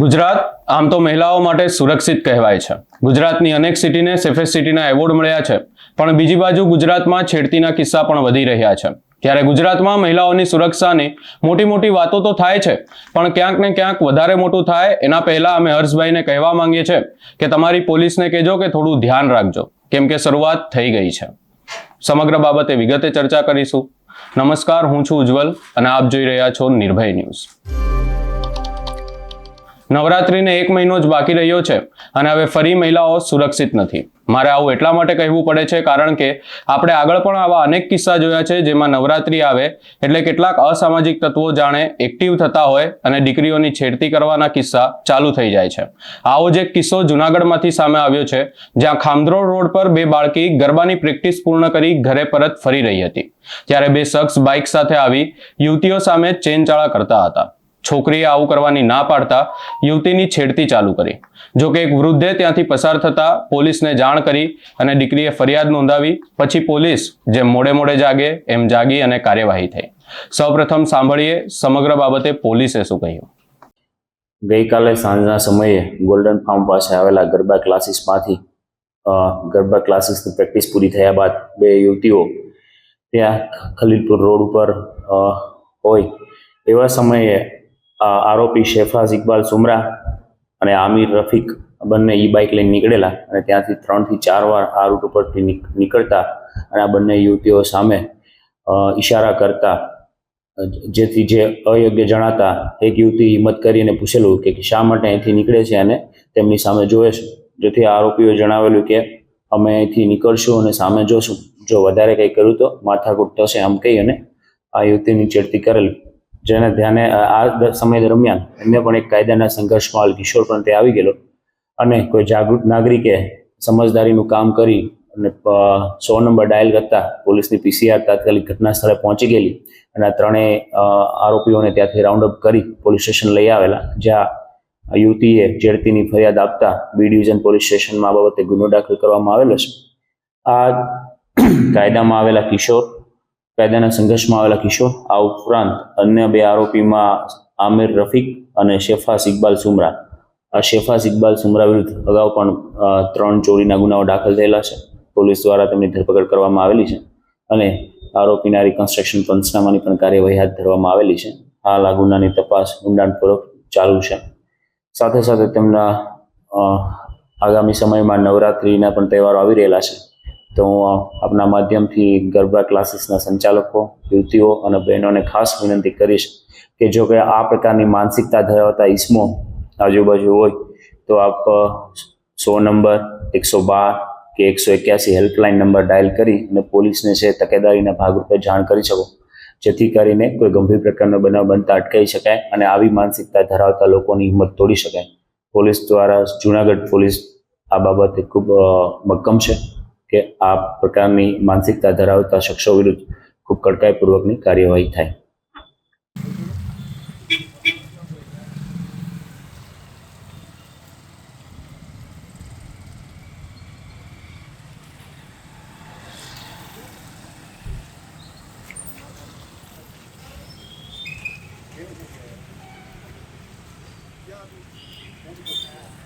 ગુજરાત આમ તો મહિલાઓ માટે સુરક્ષિત કહેવાય છે. ગુજરાતની અનેક સિટીને સેફેસ્ટ સિટીના એવોર્ડ મળ્યા છે, પણ બીજી બાજુ ગુજરાતમાં છેડતીના કિસ્સા પણ વધી રહ્યા છે. ત્યારે ગુજરાતમાં મહિલાઓની સુરક્ષાની મોટી મોટી વાતો તો થાય છે, પણ ક્યાંક ને ક્યાંક વધારે મોટું થાય એના પહેલા અમે હર્ષભાઈને કહેવા માંગીએ છીએ કે તમારી પોલીસને કહેજો કે થોડું ધ્યાન રાખજો, કેમ કે શરૂઆત થઈ ગઈ છે. સમગ્ર બાબતે વિગતે ચર્ચા કરીશું. નમસ્કાર, હું છું ઉજ્જવલ અને આપ જોઈ રહ્યા છો નિર્ભય ન્યૂઝ. નવરાત્રીને એક મહિનો જ બાકી રહ્યો છે અને હવે ફરી મહિલાઓ સુરક્ષિત નથી. મારે આવું એટલા માટે કહેવું પડે છે કારણ કે આપણે આગળ પણ આવા અનેક કિસ્સા જોયા છે જેમાં નવરાત્રિ આવે એટલે કેટલાક અસામાજિક તત્વો જાણે એક્ટિવ થતા હોય અને દીકરીઓની છેડતી કરવાના કિસ્સા ચાલુ થઈ જાય છે. આવો જ એક કિસ્સો જુનાગઢમાંથી સામે આવ્યો છે, જ્યાં ખામદ્રોડ રોડ પર બે બાળકી ગરબાની પ્રેક્ટિસ પૂર્ણ કરી ઘરે પરત ફરી રહી હતી. ત્યારે બે શખ્સ બાઇક સાથે આવી યુવતીઓ સામે ચેનચાળા કરતા હતા. છોકરીએ આવું કરવાની ના પાડતા યુવતીની છેડતી ચાલુ કરી. જો કે એક વૃદ્ધે ત્યાંથી પસાર થતા પોલીસને જાણ કરી અને દીકરીએ ફરિયાદ નોંધાવી, પછી પોલીસ જેમ મોડે મોડે જાગે, એમ જાગી અને કાર્યવાહી થઈ. સૌપ્રથમ સાંભળીએ સમગ્ર બાબતે પોલીસે શું કહ્યું. ગઈકાલે સાંજના સમયે ગોલ્ડન ફાર્મ પાસે આવેલા ગરબા ક્લાસીસમાંથી ગરબા ક્લાસીસની પ્રેક્ટિસ પૂરી થયા બાદ બે યુવતીઓ ત્યાં ખલીલપુર રોડ ઉપર હોય. એવા સમયે આરોપી શેફાઝ ઇકબાલ સુમરા અને આમિર રફીક બંને ઈ બાઇક લઈને નીકળેલા અને ત્યાંથી ત્રણથી ચાર વાર આ રૂટ ઉપરથી નીકળતા અને આ બંને યુવતીઓ સામે ઈશારા કરતા. જેથી જે અયોગ્ય જણાતા, એક યુવતી હિંમત કરીને પૂછેલું કે શા માટે અહીંથી નીકળે છે અને તેમની સામે જોવે છે. જેથી આરોપીઓએ જણાવેલું કે અમે અહીંથી નીકળશું અને સામે જોશું. જો વધારે કંઈ કર્યું તો માથાકૂટ થશે આમ કહી અને આ યુવતીની ચેડતી કરેલી. જેને ધ્યાને આ- સમય દરમિયાન એમને પણ એક કાયદાના સંઘર્ષમાં હાલ કિશોર પણ તે આવી ગયેલો. અને કોઈ જાગૃત નાગરિકે સમજદારીનું કામ કરી અને સો નંબર ડાયલ કરતા પોલીસની પીસીઆર તાત્કાલિક ઘટના સ્થળે પહોંચી ગયેલી અને આ ત્રણેય આરોપીઓને ત્યાંથી રાઉન્ડ અપ કરી પોલીસ સ્ટેશન લઈ આવેલા. જ્યાં યુવતીએ છેડતીની ફરિયાદ આપતા બી ડિવિઝન પોલીસ સ્ટેશનમાં આ બાબતે ગુનો દાખલ કરવામાં આવેલો છે. આ કાયદામાં આવેલા કિશોર કાયદાના સંઘર્ષમાં આવેલા કિશોર, આ ઉપરાંત અન્ય બે આરોપીમાં આમિર રફીક અને શેફાસ ઇકબાલ સુમરા. આ શેફાસ ઇકબાલ સુમરા વિરુદ્ધ અગાઉ પણ ત્રણ ચોરીના ગુનાઓ દાખલ થયેલા છે. પોલીસ દ્વારા તેમની ધરપકડ કરવામાં આવેલી છે અને આરોપીના રિકન્સ્ટ્રક્શન પંચનામાની પણ કાર્યવાહી હાથ ધરવામાં આવેલી છે. હાલ આ ગુનાની તપાસ ઊંડાણપૂર્વક ચાલુ છે. સાથે સાથે તેમના આગામી સમયમાં નવરાત્રિના પણ તહેવારો આવી રહેલા છે. તો હું આપના માધ્યમથી ગરબા ક્લાસીસના સંચાલકો, યુવતીઓ અને બહેનોને ખાસ વિનંતી કરીશ કે જો કે આ પ્રકારની માનસિકતા ધરાવતા ઈસમો આજુબાજુ હોય, તો આપ સો નંબર, એકસો બાર કે એકસો એક્યાસી હેલ્પલાઇન નંબર ડાયલ કરી અને પોલીસને છે તકેદારીના ભાગરૂપે જાણ કરી શકો. જેથી કરીને કોઈ ગંભીર પ્રકારનો બનાવ બનતા અટકાવી શકાય અને આવી માનસિકતા ધરાવતા લોકોની હિંમત તોડી શકાય. પોલીસ દ્વારા જુનાગઢ પોલીસ આ બાબતે ખૂબ મક્કમ છે. કે આ પ્રકારની માનસિકતા ધરાવતા શખ્સો વિરુદ્ધ ખૂબ કડકાઈપૂર્વકની કાર્યવાહી થાય Yeah.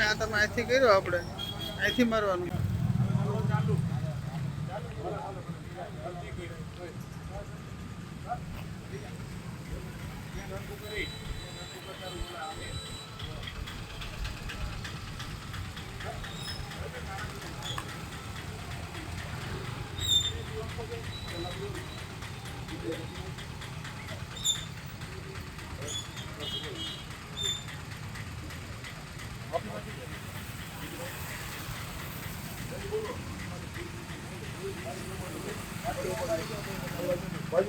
આ તમે અહીંથી કર્યો આપણે. અહીંથી મારવાનું.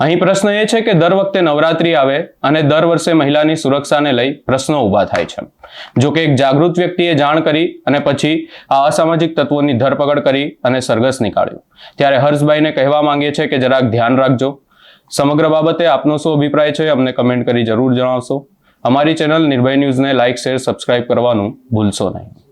અહીં પ્રશ્ન એ છે કે દર વખતે નવરાત્રી આવે અને દર વર્ષે મહિલાની સુરક્ષાને લઈ પ્રશ્નો ઊભા થાય છે. જો કે એક જાગૃત વ્યક્તિએ જાણ કરી અને પછી આ અસામાજિક તત્વોની ધરપકડ કરી અને સરઘસ નીકાળ્યું. ત્યારે હર્ષભાઈને કહેવા માંગીએ છીએ કે જરાક ધ્યાન રાખજો. સમગ્ર બાબતે આપનો શું અભિપ્રાય છે અમને કમેન્ટ કરી જરૂર જણાવશો. અમારી ચેનલ નિર્ભય ન્યૂઝને લાઇક, શેર, સબસ્ક્રાઇબ કરવાનું ભૂલશો નહીં.